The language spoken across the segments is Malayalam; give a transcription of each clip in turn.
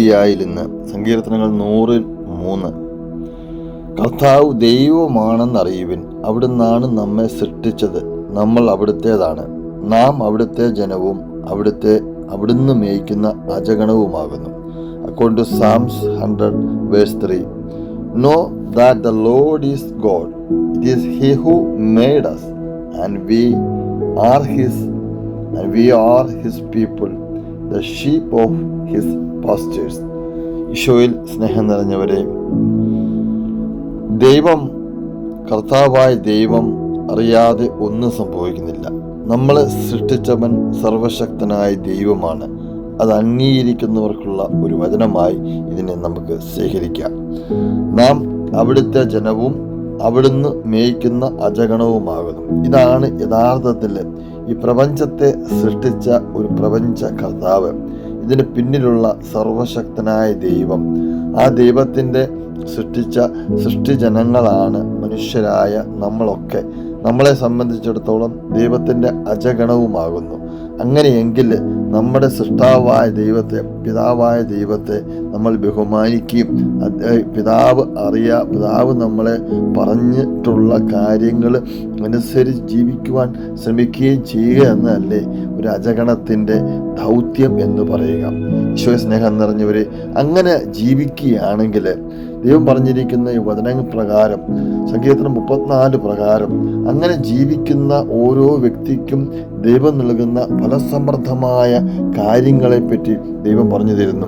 ായിരുന്ന് സങ്കീർത്തനങ്ങൾ നൂറിൽ മൂന്ന്. കർത്താവ് ദൈവമാണെന്നറിയുവിൻ അവിടുന്നാണ് നമ്മെ സൃഷ്ടിച്ചത്. നമ്മൾ അവിടുത്തേതാണ്. നാം അവിടുത്തെ ജനവും അവിടുത്തെ അവിടുന്ന് മേയ്ക്കുന്ന അജഗണവുമാകുന്നു. According to Psalms hundred verse three know that the Lord is God it is he who made us and we are his and we are his people the sheep of his pastures ഈശോയിൽ സ്നേഹം നിറഞ്ഞവരെ ദൈവം കർത്താവായ ദൈവം അറിയാതെ ഒന്നും സംഭവിക്കുന്നില്ല. നമ്മളെ സൃഷ്ടിച്ചവൻ സർവശക്തനായ ദൈവമാണ്. അത് അംഗീകരിക്കുന്നവർക്കുള്ള ഒരു വചനമായി ഇതിനെ നമുക്ക് സ്വീകരിക്കാം നാം അവിടുത്തെ ജനവും അവിടുന്ന് മേയ്ക്കുന്ന അജഗണവുമാകുന്നു. ഇതാണ് യഥാർത്ഥത്തിൽ ഈ പ്രപഞ്ചത്തെ സൃഷ്ടിച്ച ഒരു പ്രപഞ്ച കർത്താവ്. ഇതിന് പിന്നിലുള്ള സർവശക്തനായ ദൈവം. ആ ദൈവത്തിന്റെ സൃഷ്ടിച്ച സൃഷ്ടിജനങ്ങളാണ് മനുഷ്യരായ നമ്മളൊക്കെ. നമ്മളെ സംബന്ധിച്ചിടത്തോളം ദൈവത്തിന്റെ അജഗണവുമാകുന്നു. അങ്ങനെയെങ്കിൽ നമ്മുടെ സൃഷ്ടാവായ ദൈവത്തെ പിതാവായ ദൈവത്തെ നമ്മൾ ബഹുമാനിക്കുകയും പിതാവ് അറിയാ പിതാവ് നമ്മളെ പറഞ്ഞിട്ടുള്ള കാര്യങ്ങൾ അനുസരിച്ച് ജീവിക്കുവാൻ ശ്രമിക്കുകയും ചെയ്യുക എന്നല്ലേ ഒരു അജഗണത്തിന്റെ ദൗത്യം എന്ന് പറയുക. ഈശോ സ്നേഹം നിറഞ്ഞവർ അങ്ങനെ ജീവിക്കുകയാണെങ്കിൽ ദൈവം പറഞ്ഞിരിക്കുന്ന ഈ വചന പ്രകാരം സങ്കീർത്തനം മുപ്പത്തിനാല് പ്രകാരം അങ്ങനെ ജീവിക്കുന്ന ഓരോ വ്യക്തിക്കും ദൈവം നൽകുന്ന ഫലസമൃദ്ധമായ കാര്യങ്ങളെപ്പറ്റി ദൈവം പറഞ്ഞു തരുന്നു.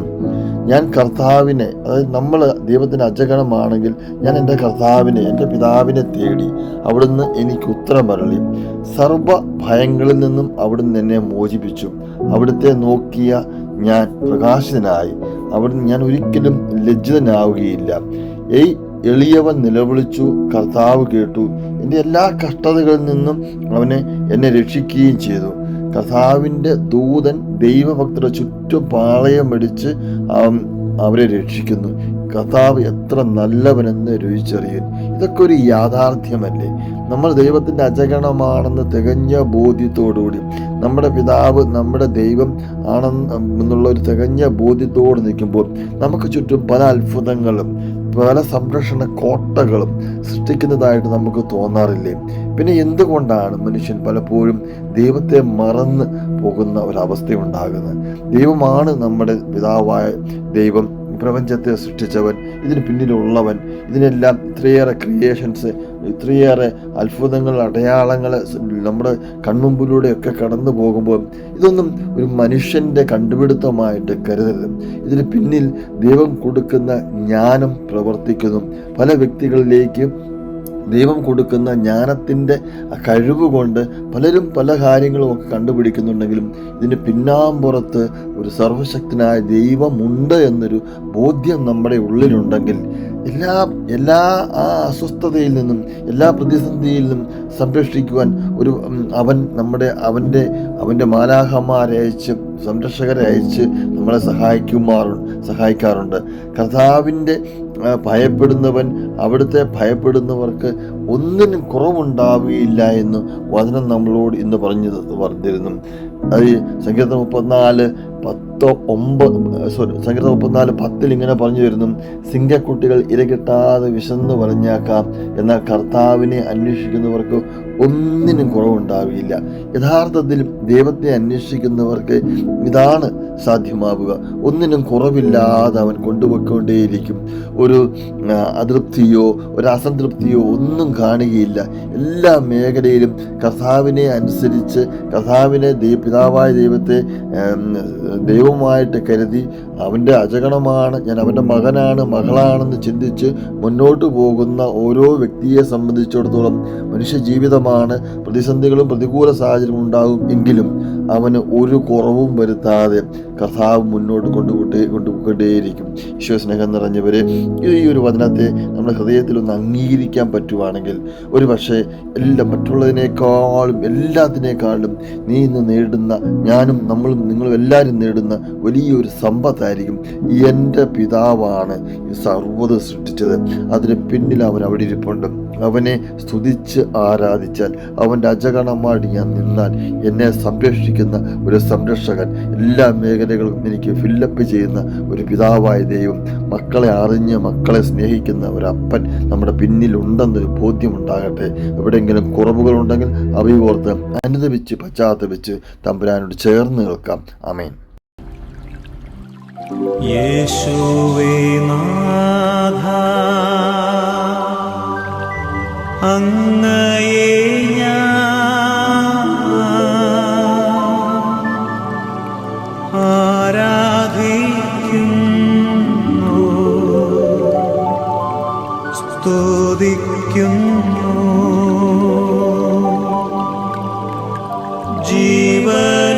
ഞാൻ കർത്താവിനെ അതായത് നമ്മൾ ദൈവത്തിന്റെ അജഗണമാണെങ്കിൽ ഞാൻ എന്റെ കർത്താവിനെ എന്റെ പിതാവിനെ തേടി അവിടുന്ന് എനിക്ക് ഉത്തരം വരളി. സർവ ഭയങ്ങളിൽ നിന്നും അവിടുന്ന് എന്നെ മോചിപ്പിച്ചു. അവിടുത്തെ നോക്കിയ ഞാൻ പ്രകാശിതനായി. അവിടുന്ന് ഞാൻ ഒരിക്കലും ലജ്ജിതനാവുകയില്ല. ഏയ് എളിയവൻ നിലവിളിച്ചു കർത്താവ് കേട്ടു. എന്റെ എല്ലാ കഷ്ടതകളിൽ നിന്നും അവനെ എന്നെ രക്ഷിക്കുകയും ചെയ്തു. കർത്താവിന്റെ ദൂതൻ ദൈവഭക്തരുടെ ചുറ്റും പാളയം അടിച്ച് അവരെ രക്ഷിക്കുന്നു. കർത്താവ് എത്ര നല്ലവനെന്ന് രുചിച്ചറിയൻ ഇതൊക്കെ ഒരു യാഥാർത്ഥ്യമല്ലേ? നമ്മൾ ദൈവത്തിന്റെ അജഗണമാണെന്ന് തികഞ്ഞ ബോധ്യത്തോടുകൂടി. നമ്മുടെ പിതാവ് നമ്മുടെ ദൈവം ആണെന്ന് എന്നുള്ള ഒരു തികഞ്ഞ ബോധ്യത്തോട് നിൽക്കുമ്പോൾ നമുക്ക് ചുറ്റും പല അത്ഭുതങ്ങളും പല സംരക്ഷണ കോട്ടകളും സൃഷ്ടിക്കുന്നതായിട്ട് നമുക്ക് തോന്നാറില്ലേ? പിന്നെ എന്തുകൊണ്ടാണ് മനുഷ്യൻ പലപ്പോഴും ദൈവത്തെ മറന്ന് പോകുന്ന ഒരവസ്ഥയുണ്ടാകുന്നത്? ദൈവമാണ് നമ്മുടെ പിതാവായ ദൈവം പ്രപഞ്ചത്തെ സൃഷ്ടിച്ചവൻ ഇതിന് പിന്നിലുള്ളവൻ ഇതിനെല്ലാം ഇത്രയേറെ ക്രിയേഷൻസ് ഇത്രയേറെ അത്ഭുതങ്ങൾ അടയാളങ്ങൾ നമ്മുടെ കൺമുമ്പിലൂടെയൊക്കെ കടന്നു പോകുമ്പോൾ ഇതൊന്നും ഒരു മനുഷ്യന്റെ കണ്ടുപിടുത്തമായിട്ട് കരുതരുത്. ഇതിന് പിന്നിൽ ദൈവം കൊടുക്കുന്ന ജ്ഞാനം പ്രവർത്തിക്കുന്നു. പല വ്യക്തികളിലേക്ക് ദൈവം കൊടുക്കുന്ന ജ്ഞാനത്തിന്റെ കഴിവ് കൊണ്ട് പലരും പല കാര്യങ്ങളും ഒക്കെ കണ്ടുപിടിക്കുന്നുണ്ടെങ്കിലും ഇതിന് പിന്നാമ്പുറത്ത് ഒരു സർവശക്തനായ ദൈവമുണ്ട് എന്നൊരു ബോധ്യം നമ്മുടെ ഉള്ളിലുണ്ടെങ്കിൽ എല്ലാ എല്ലാ ആ അസ്വസ്ഥതയിൽ നിന്നും എല്ലാ പ്രതിസന്ധിയിൽ നിന്നും സംരക്ഷിക്കുവാൻ ഒരു അവൻ നമ്മുടെ അവന്റെ അവന്റെ മാലാഹമാരെ അയച്ച് സംരക്ഷകരെ അയച്ച് നമ്മളെ സഹായിക്കുമാറു സഹായിക്കാറുണ്ട്. കർത്താവിന്റെ ഭയപ്പെടുന്നവൻ അവിടുത്തെ ഭയപ്പെടുന്നവർക്ക് ഒന്നിനും കുറവുണ്ടാവുകയില്ല എന്ന് വചനം നമ്മളോട് ഇന്ന് പറഞ്ഞു പറഞ്ഞിരുന്നു. അത് സങ്കീർത്തനം മുപ്പത്തിനാല് പത്തോ ഒമ്പത് സോറി സങ്കീർത്തനം മുപ്പത്തിനാല് പത്തിൽ ഇങ്ങനെ പറഞ്ഞു വരുന്നു. സിംഗക്കുട്ടികൾ ഇരകിട്ടാതെ വിശന്ന് പറഞ്ഞേക്കാം എന്നാൽ കർത്താവിനെ അന്വേഷിക്കുന്നവർക്ക് ഒന്നിനും കുറവുണ്ടാവുകയില്ല. യഥാർത്ഥത്തിൽ ദൈവത്തെ അന്വേഷിക്കുന്നവർക്ക് ഇതാണ് സാധ്യമാവുക. ഒന്നിനും കുറവില്ലാതെ അവൻ കൊണ്ടുപോയിക്കൊണ്ടേയിരിക്കും. ഒരു അതൃപ്തിയോ ഒരു അസംതൃപ്തിയോ ഒന്നും കാണുകയില്ല. എല്ലാ മേഖലയിലും കഥാവിനെ അനുസരിച്ച് കഥാവിനെ ദൈവ പിതാവായ ദൈവത്തെ ദൈവമായിട്ട് കരുതി അവന്റെ അജഗണമാണ് ഞാൻ അവന്റെ മകനാണ് മകളാണെന്ന് ചിന്തിച്ച് മുന്നോട്ട് പോകുന്ന ഓരോ വ്യക്തിയെ സംബന്ധിച്ചിടത്തോളം മനുഷ്യ ജീവിതമാണ് പ്രതിസന്ധികളും പ്രതികൂല സാഹചര്യവും ഉണ്ടാകും എങ്കിലും അവന് ഒരു കുറവും വരുത്താതെ കഥാവ് മുന്നോട്ട് കൊണ്ടുപോട്ടേ കൊണ്ടുപോയിക്കൊണ്ടേയിരിക്കും ഈശോ സ്നേഹം നിറഞ്ഞവരെ ഈ ഒരു വചനത്തെ നമ്മുടെ ഹൃദയത്തിൽ ഒന്ന് അംഗീകരിക്കാൻ പറ്റുവാണെങ്കിൽ ഒരു പക്ഷേ എല്ലാം മറ്റുള്ളതിനേക്കാളും എല്ലാത്തിനേക്കാളും നീ ഇന്ന് നേടുന്ന ഞാനും നമ്മളും നിങ്ങളും എല്ലാവരും നേടുന്ന വലിയൊരു സമ്പത്തായിരിക്കും എന്റെ പിതാവാണ് സർവത സൃഷ്ടിച്ചത്. അതിന് പിന്നിൽ അവൻ അവിടെ ഇരിപ്പുണ്ട്. അവനെ സ്തുതിച്ച് ആരാധിച്ചാൽ അവന്റെ അജഗണമാടി ഞാൻ നിന്നാൽ എന്നെ സംരക്ഷിക്കുന്ന ഒരു സംരക്ഷകൻ എല്ലാ മേഖലകളും എനിക്ക് ഫില്ലപ്പ് ചെയ്യുന്ന ഒരു പിതാവായ ദൈവം മക്കളെ അറിഞ്ഞ് മക്കളെ സ്നേഹിക്കുന്ന ഒരു അപ്പൻ നമ്മുടെ പിന്നിലുണ്ടെന്നൊരു ബോധ്യമുണ്ടാകട്ടെ. എവിടെയെങ്കിലും കുറവുകളുണ്ടെങ്കിൽ അവയോർത്ത് അനുദപിച്ച് പശ്ചാത്തപിച്ച് തമ്പുരാനോട് ചേർന്ന് നിൽക്കാം. അമേൻ യേശുവേ നാഥ. അങ്ങയെ ആരാധിക്കുന്നു സ്തുതിക്കുന്നു. ജീവൻ